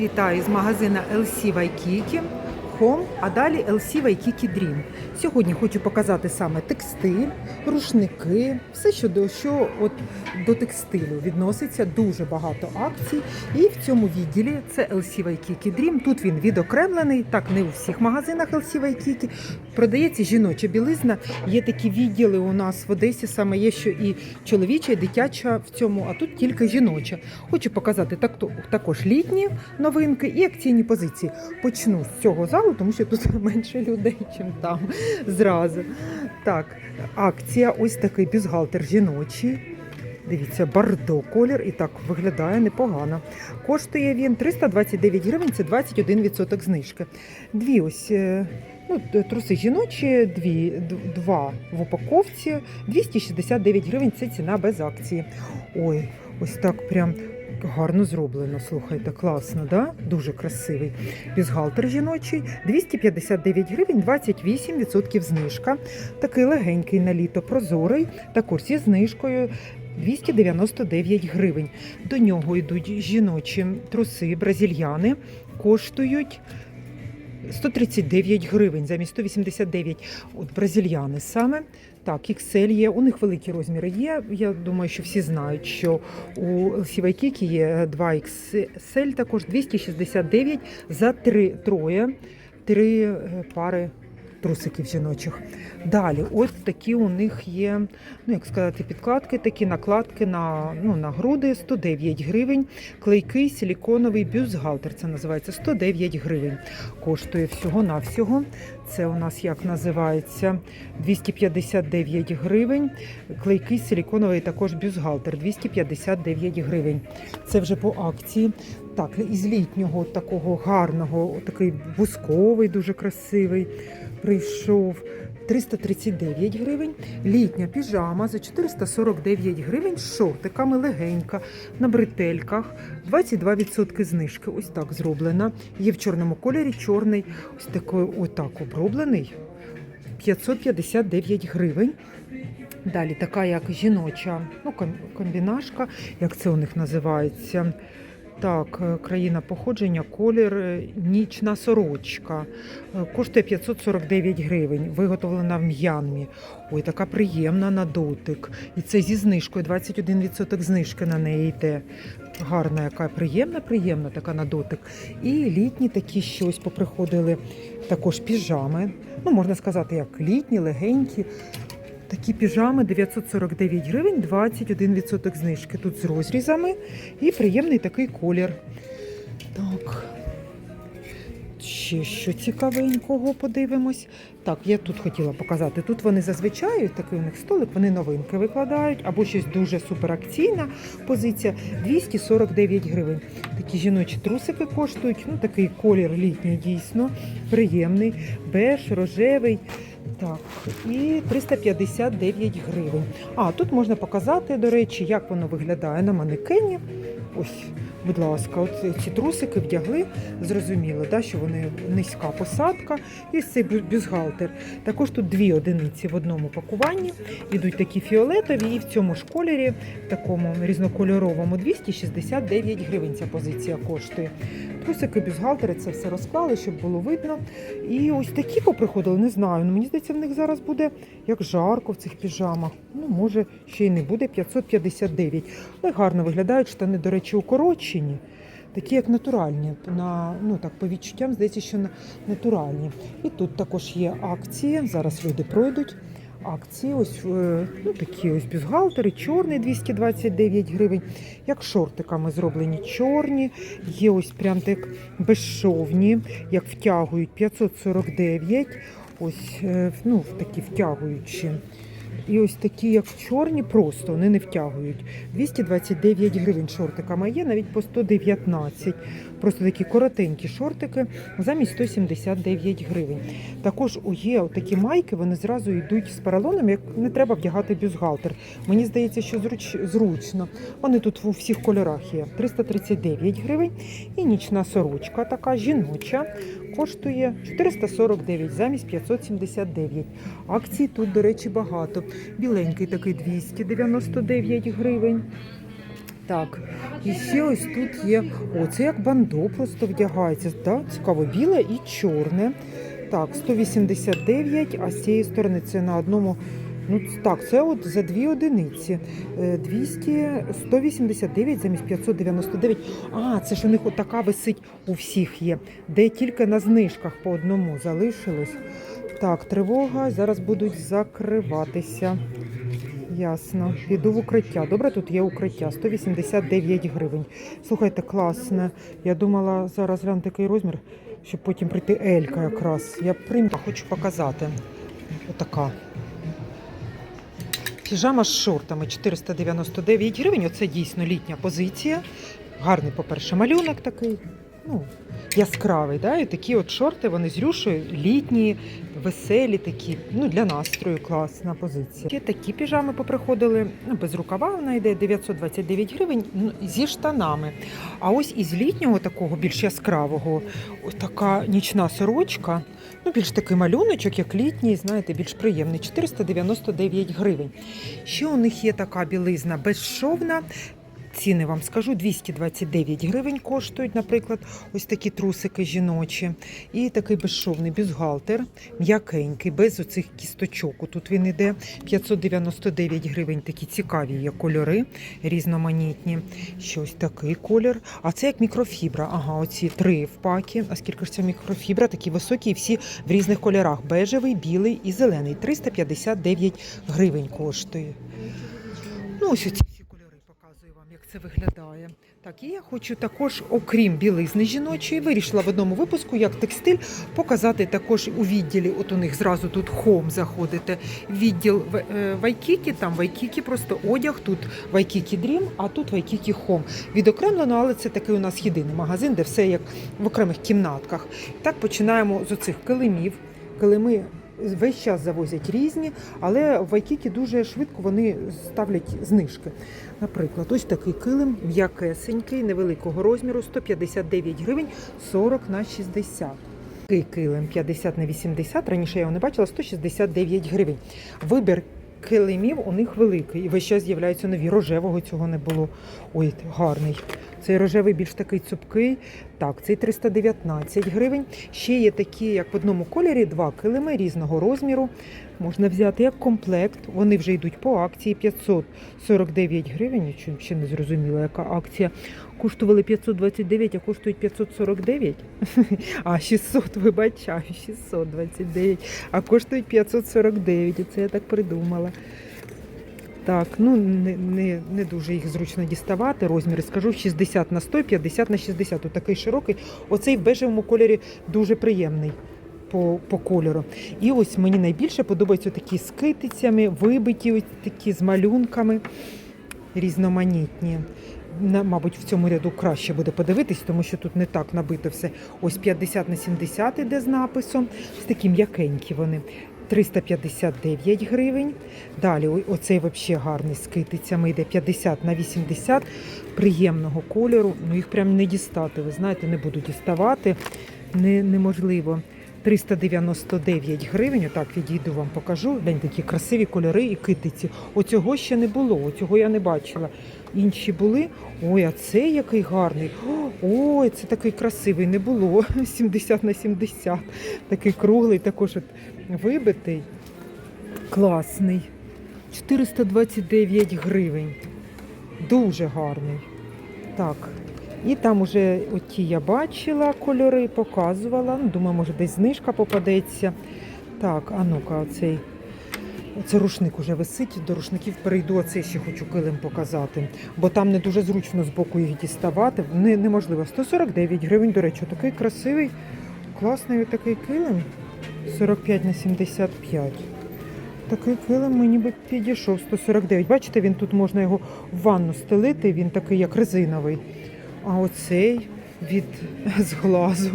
Вітаю з магазина LC Waikiki Home, а далі LC Waikiki Dream. Сьогодні хочу показати саме текстиль, рушники, все, що до, що от до текстилю відноситься, дуже багато акцій. І в цьому відділі це LC Waikiki Dream. Тут він відокремлений, так не у всіх магазинах LC Waikiki. Продається жіноча білизна. Є такі відділи у нас в Одесі, саме є, що і чоловіча, і дитяча в цьому, а тут тільки жіноча. Хочу показати так, також літні новинки і акційні позиції. Почну з цього залу, тому що тут менше людей, ніж там зразу. Так, акція, ось такий бюстгальтер жіночий. Дивіться, бардо колір і так виглядає непогано. Коштує він 329 гривень, це 21% знижки. Дві ось е, ну, труси жіночі, дві, два в упаковці, 269 гривень це ціна без акції. Ой, ось так прям гарно зроблено. Слухайте, класно, да? Дуже красивий. Бізгалтер жіночий, 259 гривень, 28% знижка. Такий легенький на літо, прозорий, також зі знижкою. 299 гривень. До нього йдуть жіночі труси, бразильяни, коштують 139 гривень замість 189. От бразильяни саме. Так, XL є, у них великі розміри є. Я думаю, що всі знають, що у Сівайкікі є 2 XL, також 269 за три троє, три е, пари трусиків жіночих. Далі, ось такі у них є, ну як сказати, підкладки, такі накладки на, ну, на груди 109 гривень. Клейкий силіконовий бюстгальтер, це називається 109 гривень. Коштує всього-навсього. Це у нас як називається 259 гривень. Клейкий силіконовий також бюстгальтер 259 гривень. Це вже по акції. Так, із літнього такого гарного, такий бусковий, дуже красивий. Прийшов 339 гривень. Літня піжама за 449 гривень з шортиками легенька на бретельках. 22% знижки. Ось так зроблена. Є в чорному кольорі, чорний, ось такий отак оброблений. 559 гривень. Далі така як жіноча, ну, комбінашка, як це у них називається. Так, е, країна походження, колір, е, нічна сорочка. Е, Коштує 549 гривень, виготовлена в М'янмі. Ой, така приємна на дотик. І це зі знижкою, 21% знижки на неї йде. Гарна, яка приємна, приємна така на дотик. І літні такі щось поприходили також піжами. Ну, можна сказати, як літні, легенькі. Такі піжами 949 гривень, 21% знижки. Тут з розрізами і приємний такий колір. Так. Ще що цікавенького подивимось. Так, я тут хотіла показати. Тут вони зазвичай такий у них столик, вони новинки викладають, або щось дуже суперакційна позиція 249 гривень. Такі жіночі трусики коштують. Ну, такий колір літній дійсно приємний, беж, рожевий. Так, і 359 гривень. А тут можна показати, до речі, як воно виглядає на манекені. Ось, будь ласка, от ці трусики вдягли. Зрозуміло, да, що вони низька посадка. І цей бю- бюстгальтер. Також тут дві одиниці в одному пакуванні. Ідуть такі фіолетові, і в цьому ж кольорі, в такому різнокольоровому, 269 гривень ця позиція коштує. Трусики, бюстгальтери, це все розклали, щоб було видно. І ось такі поприходили, не знаю. Ну, мені здається, в них зараз буде як жарко в цих піжамах. Ну, може, ще й не буде 559. Але гарно виглядають штани, до речі, укорочені. Такі як натуральні. На, ну так, по відчуттям здається, що натуральні. І тут також є акції. Зараз люди пройдуть. Акції, ось е, ну, такі ось бюстгальтери, чорний 229 гривень, як шортиками зроблені чорні, є ось прям так безшовні, як втягують 549, ось е, ну, такі втягуючі. І ось такі, як чорні, просто вони не втягують. 229 гривень шортиками, є навіть по 119. Просто такі коротенькі шортики замість 179 гривень. Також є такі майки, вони зразу йдуть з поролоном, як не треба вдягати бюстгальтер. Мені здається, що зруч, зручно. Вони тут у всіх кольорах є. 339 гривень. І нічна сорочка така жіноча. Коштує 449 замість 579. Акцій тут, до речі, багато. Біленький такий 299 гривень. Так, і ще ось тут є. О, це як бандо просто вдягається. Так, цікаво, біле і чорне. Так, 189, а з цієї сторони це на одному. Ну так, це от за дві одиниці. Е, 200, 189 замість 599. А, це ж у них отака висить у всіх є, де тільки на знижках по одному залишилось. Так, тривога. Зараз будуть закриватися. Ясно. Піду в укриття. Добре, тут є укриття. 189 гривень. Слухайте, класне. Я думала зараз глянь такий розмір, щоб потім прийти Елька якраз. Я прийму, хочу показати. Отака. Піжама з шортами 499 гривень. Оце дійсно літня позиція. Гарний, по-перше, малюнок такий. Ну, яскравий. Да? І такі от шорти, вони з рюшею, літні, веселі такі. Ну, для настрою класна позиція. Є такі піжами поприходили. Ну, без рукава вона йде 929 гривень ну, зі штанами. А ось із літнього такого більш яскравого, така нічна сорочка. Ну, більш такий малюночок, як літній, знаєте, більш приємний. 499 гривень. Ще у них є така білизна безшовна. Ціни вам скажу, 229 гривень коштують, наприклад, ось такі трусики жіночі. І такий безшовний бюстгальтер, м'якенький, без оцих кісточок. Тут він іде 599 гривень. Такі цікаві є кольори, різноманітні. Ще ось такий колір. А це як мікрофібра. Ага, оці три в пакі. А скільки ж це мікрофібра? Такі високі, всі в різних кольорах: бежевий, білий і зелений. 359 гривень коштує. Ну, ось оці це виглядає. Так, і я хочу також, окрім білизни жіночої, вирішила в одному випуску, як текстиль, показати також у відділі. От у них зразу тут хом заходите. Відділ В- е, Вайкікі, там Вайкікі, просто одяг, тут Вайкікі Дрім, а тут Вайкікі Хом. Відокремлено, але це такий у нас єдиний магазин, де все як в окремих кімнатках. Так починаємо з оцих килимів. Килими весь час завозять різні, але в Вайкікі дуже швидко вони ставлять знижки. Наприклад, ось такий килим м'якесенький, невеликого розміру, 159 гривень, 40 на 60. Такий килим 50 на 80, раніше я його не бачила, 169 гривень. Вибір килимів у них великий. І весь час з'являються нові. Рожевого цього не було. Ой, гарний. Цей рожевий більш такий цупкий. Так, цей 319 гривень. Ще є такі, як в одному кольорі, два килими різного розміру. Можна взяти як комплект. Вони вже йдуть по акції 549 гривень. Ще не зрозуміла, яка акція. Коштували 529, а коштують 549. А 600, вибачаю, 629. А коштують 549. І Це я так придумала. Так, ну не, не, не дуже їх зручно діставати. Розміри скажу 60 на 100, 50 на 60. Ось такий широкий. Оцей в бежевому кольорі дуже приємний по, по кольору. І ось мені найбільше подобаються такі з китицями, вибиті, ось такі з малюнками різноманітні. Мабуть, в цьому ряду краще буде подивитись, тому що тут не так набито все. Ось 50 на 70 іде з написом. Ось такі м'якенькі вони. 359 гривень. Далі оцей взагалі гарний з китицями йде 50 на 80 приємного кольору. Ну їх прям не дістати. Ви знаєте, не буду діставати. Не, неможливо. 399 гривень. Отак відійду вам покажу. Глянь, такі красиві кольори і китиці. Оцього ще не було, оцього я не бачила. Інші були. Ой, а цей який гарний. Ой, це такий красивий, не було. 70 на 70. Такий круглий, також от вибитий. Класний. 429 гривень. Дуже гарний. Так. І там уже оті я бачила кольори, показувала. Ну, думаю, може десь знижка попадеться. Так, а ну-ка, оцей. Оце рушник уже висить, до рушників перейду, а це ще хочу килим показати. Бо там не дуже зручно з боку їх діставати. Не, неможливо. 149 гривень, до речі, такий красивий, класний такий килим. 45 на 75. Такий килим мені би підійшов 149. Бачите, він тут можна його в ванну стелити, він такий як резиновий. А оцей від з глазу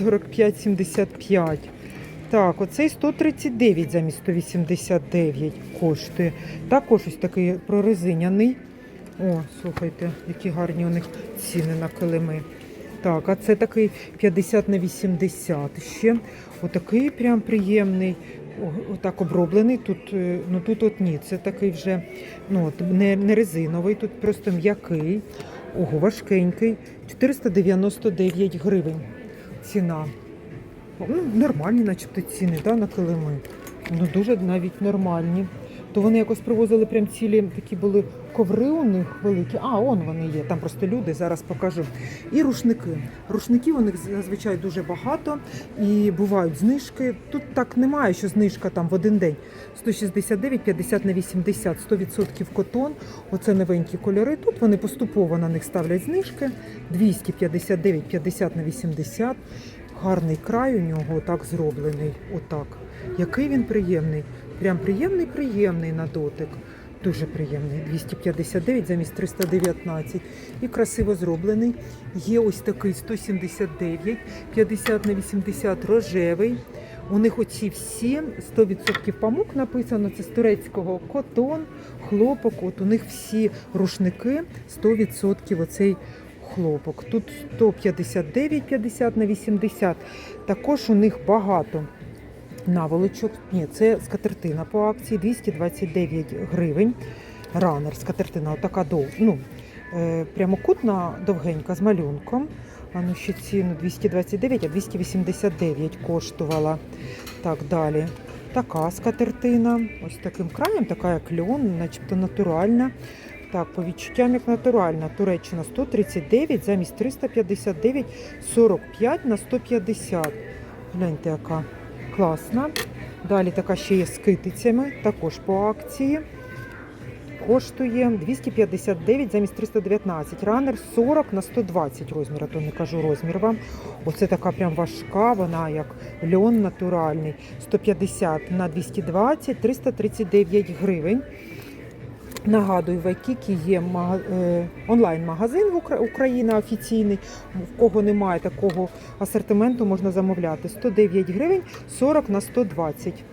45,75. Так, оцей 139 замість 189 коштує. Також ось такий прорезиняний. О, слухайте, які гарні у них ціни на килими. Так, а це такий 50 на 80 ще. Отакий прям приємний. отак оброблений. Тут, е, ну тут от ні, це такий вже ну, от, не, не резиновий, тут просто м'який. Ого, важкенький. 499 гривень ціна. Ну, нормальні, начебто, ціни да, на килими. Ну, дуже навіть нормальні. То вони якось привозили прям цілі такі були коври у них великі. А, он вони є. Там просто люди, зараз покажу. І рушники. Рушників у них зазвичай дуже багато і бувають знижки. Тут так немає, що знижка там в один день. 169, 50 на 80, 100% котон. Оце новенькі кольори. Тут вони поступово на них ставлять знижки. 259, 50 на 80. Гарний край у нього так зроблений. Отак. Який він приємний. Прям приємний, приємний на дотик. Дуже приємний. 259 замість 319. І красиво зроблений. Є ось такий 179, 50 на 80 рожевий. У них оці всі 100% памук написано. Це з турецького котон, хлопок. От у них всі рушники 100% оцей хлопок. Тут 159, 50 на 80. Також у них багато наволочок. Ні, це скатертина по акції 229 гривень. Ранер, скатертина, отака дов, ну, е, прямокутна довгенька з малюнком. А ну ще ціну 229, а 289 коштувала. Так, далі. Така скатертина. Ось таким краєм, така як льон, начебто натуральна. Так, по відчуттям як натуральна. Туреччина 139 замість 359, 45 на 150. Гляньте, яка класна. Далі така ще є з китицями, також по акції. Коштує 259 замість 319. Ранер 40 на 120 розмір, а то не кажу розмір вам. Оце така прям важка, вона як льон натуральний. 150 на 220, 339 гривень. Нагадую, в Айкікі є е, онлайн-магазин в Україна офіційний. В кого немає такого асортименту, можна замовляти. 109 гривень 40 на 120.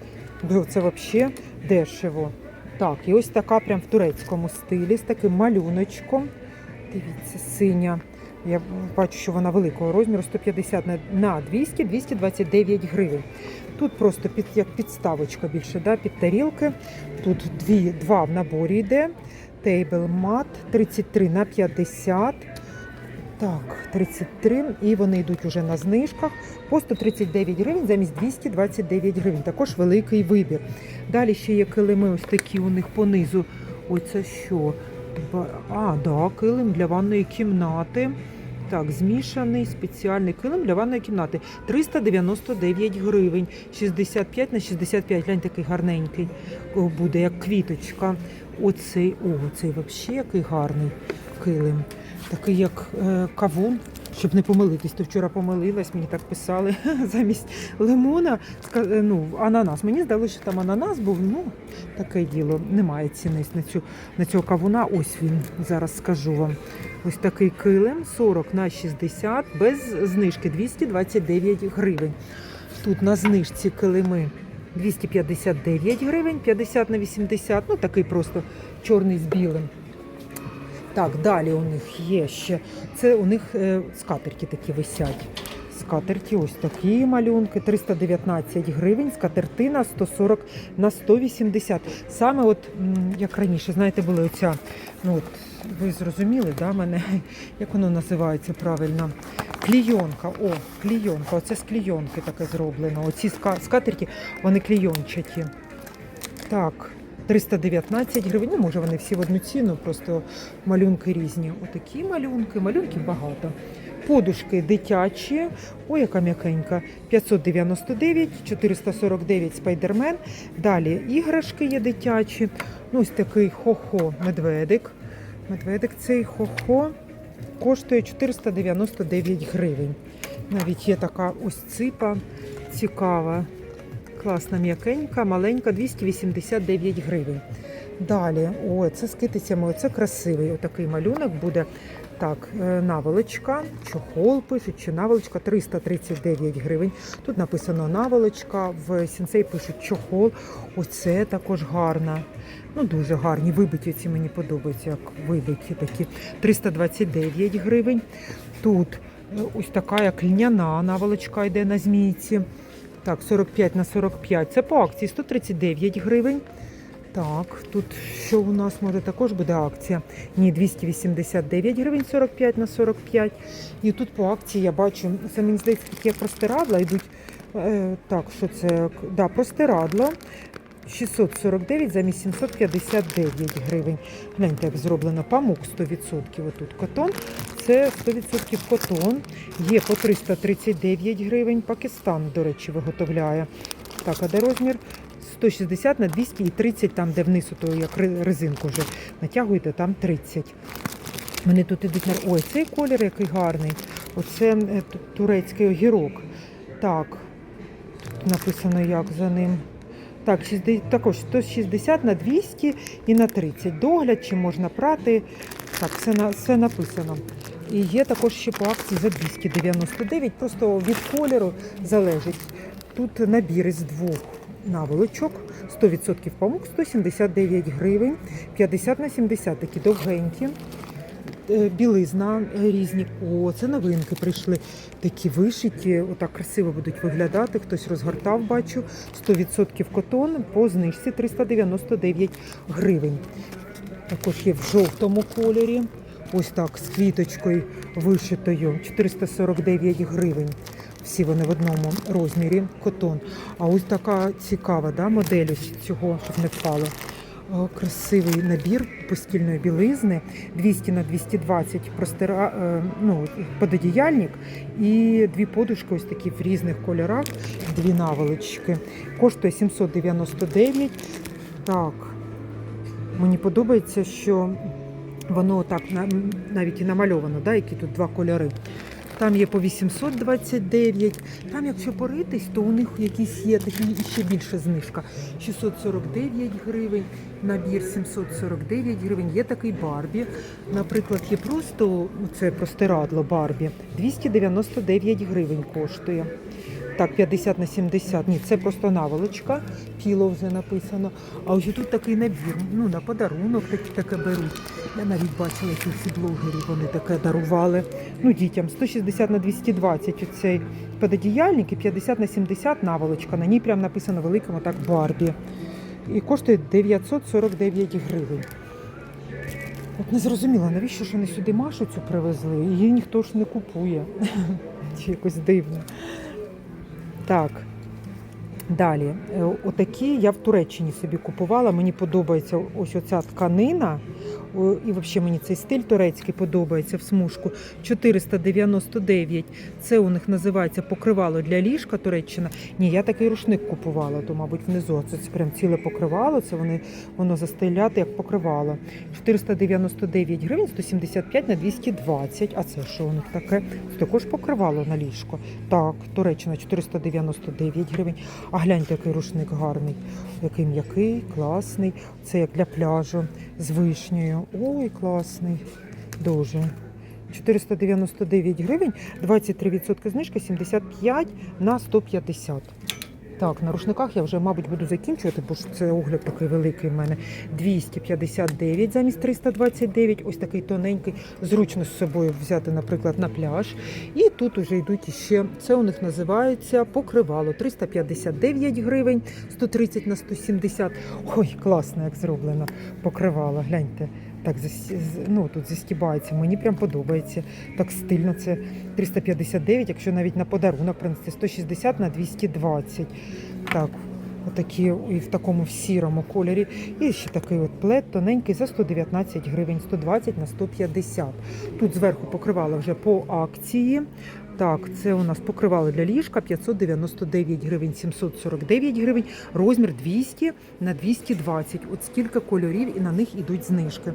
Бо Це взагалі дешево. Так, і ось така прям в турецькому стилі з таким малюночком. Дивіться, синя. Я бачу, що вона великого розміру 150 на- на 200, 229 гривень. Тут просто під як підставочка більше, да, під тарілки. Тут дві, два в наборі йде. Тейбл мат 33 на 50. Так, 33. І вони йдуть уже на знижках по 139 гривень замість 229 гривень. Також великий вибір. Далі ще є килими ось такі у них понизу. Ой, це що? А, да, килим для ванної кімнати. Так, змішаний спеціальний килим для ванної кімнати. 399 гривень, 65 на 65. Глянь, такий гарненький буде, як квіточка. Оцей, о, цей взагалі який гарний килим. Такий як е, кавун, щоб не помилитись. То вчора помилилась, мені так писали замість лимона. Ну, ананас. Мені здалося, що там ананас був. Ну, таке діло. Немає ціни на, цю, на цього кавуна. Ось він. Зараз скажу вам. Ось такий килим 40 на 60 без знижки 229 гривень. Тут на знижці килими 259 гривень, 50 на 80, ну такий просто чорний з білим. Так, далі у них є ще. Це у них е, скатерті такі висять. Скатерті, ось такі малюнки, 319 гривень, скатертина 140 на 180. Саме от, як раніше, знаєте, були оця, ну от, ви зрозуміли, да, мене, як воно називається правильно? Клійонка, о, клійонка, оце з клійонки таке зроблено. Оці ска- скатерті, вони клійончаті. Так, 319 гривень. Ну, може, вони всі в одну ціну, просто малюнки різні. Отакі малюнки, малюнків багато. Подушки дитячі. Ой, яка м'якенька. 599, 449 спайдермен. Далі іграшки є дитячі. Ну, ось такий хо-хо медведик. Медведик цей хо-хо коштує 499 гривень. Навіть є така ось ципа цікава. Класна м'якенька, маленька, 289 гривень. Далі, о, це з китицями, це красивий отакий малюнок буде. Так, е, наволочка, чохол пишуть, чи наволочка 339 гривень. Тут написано наволочка, в сінцей пишуть чохол. Оце також гарна. Ну, дуже гарні. Вибиті ці мені подобаються, як вибиті такі. 329 гривень. Тут е, ось така як льняна наволочка йде на змійці. Так, 45 на 45. Це по акції 139 гривень. Так, тут що у нас може також буде акція? Ні, 289 гривень 45 на 45. І тут по акції я бачу, це мені здається, такі простирадла йдуть. Е, так, що це? Да, простирадла. 649 замість 759 гривень. Гляньте, як зроблено памук 100%. Отут котон. Це 100% котон. Є по 339 гривень. Пакистан, до речі, виготовляє. Так, а де розмір? 160 на 200 і 30, там, де вниз, то як резинку вже натягуєте, там 30. Вони тут ідуть на. Ой, цей колір який гарний. Оце е, турецький огірок. Так, тут написано як за ним. Так, також 160 на 200 і на 30. Догляд, чи можна прати. Так, все, все написано. І є також ще по акції за 299, просто від кольору залежить. Тут набір із двох наволочок, 100% памук, 179 гривень, 50 на 70, такі довгенькі. Е, Білизна е, різні. О, це новинки прийшли. Такі вишиті, отак красиво будуть виглядати. Хтось розгортав, бачу. 100% котон по знижці 399 гривень. Також є в жовтому кольорі. Ось так, з квіточкою вишитою 449 гривень. Всі вони в одному розмірі котон. А ось така цікава да, модель ось цього, щоб не впало. Красивий набір постільної білизни 200 на 220 простира, е, ну, пододіяльник і дві подушки ось такі в різних кольорах, дві наволочки. Коштує 799. Так, мені подобається, що воно так на- навіть і намальовано, да, які тут два кольори. Там є по 829. Там, якщо поритись, то у них якісь є такі ще більше знижка. 649 гривень, набір 749 гривень. Є такий Барбі. Наприклад, є просто це простирадло Барбі. 299 гривень коштує. Так, 50 на 70. Ні, це просто наволочка, кіло вже написано. А ось тут такий набір. Ну, на подарунок такі таке беруть. Я навіть бачила якихось блогерів, вони таке дарували. Ну, дітям 160 на 220 оцей пододіяльник і 50 на 70 наволочка. На ній прям написано великим отак Барбі. І коштує 949 гривень. От не зрозуміла, навіщо ж вони сюди Машу цю привезли? Її ніхто ж не купує. Чи якось дивно. Так. Далі, Е, отакі я в Туреччині собі купувала. Мені подобається ось оця тканина. О, І взагалі мені цей стиль турецький подобається в смужку. 499. Це у них називається покривало для ліжка Туреччина. Ні, я такий рушник купувала, то, мабуть, внизу. Це прям ціле покривало, це вони, воно застеляти як покривало. 499 гривень, 175 на 220. А це що у них таке? Це також покривало на ліжко. Так, Туреччина 499 гривень. А гляньте, який рушник гарний, який м'який, класний. Це як для пляжу з вишнею. Ой, класний. Дуже. 499 гривень, 23% знижка, 75 на 150. Так, на рушниках я вже, мабуть, буду закінчувати, бо ж це огляд такий великий в мене. 259 замість 329. Ось такий тоненький, зручно з собою взяти, наприклад, на пляж. І тут уже йдуть іще. Це у них називається покривало. 359 гривень, 130 на 170. Ой, класно, як зроблено покривало. Гляньте. Так, ну, тут застібається. Мені прям подобається. Так стильно. Це 359, якщо навіть на подарунок принести 160 на 220. Так, отакі і в такому в сірому кольорі. І ще такий от плед тоненький за 119 гривень, 120 на 150. Тут зверху покривало вже по акції. Так, це у нас покривало для ліжка 599 гривень, 749 гривень, розмір 200 на 220. От скільки кольорів і на них ідуть знижки.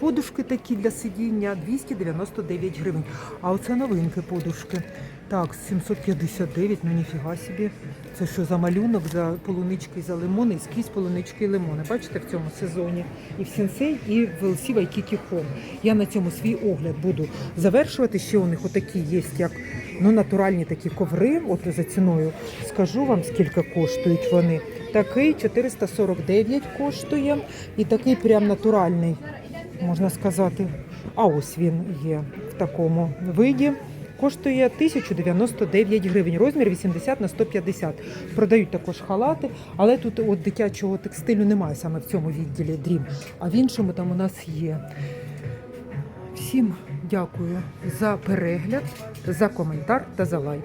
Подушки такі для сидіння 299 гривень. А оце новинки подушки. Так, 759, ну ніфіга собі. Це що за малюнок, за полунички, за лимони, і скрізь полунички і лимони. Бачите, в цьому сезоні і в Сінсей, і в LC Waikiki Home. Я на цьому свій огляд буду завершувати. Ще у них отакі є, як ну, натуральні такі коври. От за ціною скажу вам, скільки коштують вони. Такий 449 коштує, і такий прям натуральний, можна сказати. А ось він є в такому виді. Коштує 1099 гривень, розмір 80 на 150. Продають також халати, але тут от дитячого текстилю немає саме в цьому відділі дрім, а в іншому там у нас є. Всім дякую за перегляд, за коментар та за лайк.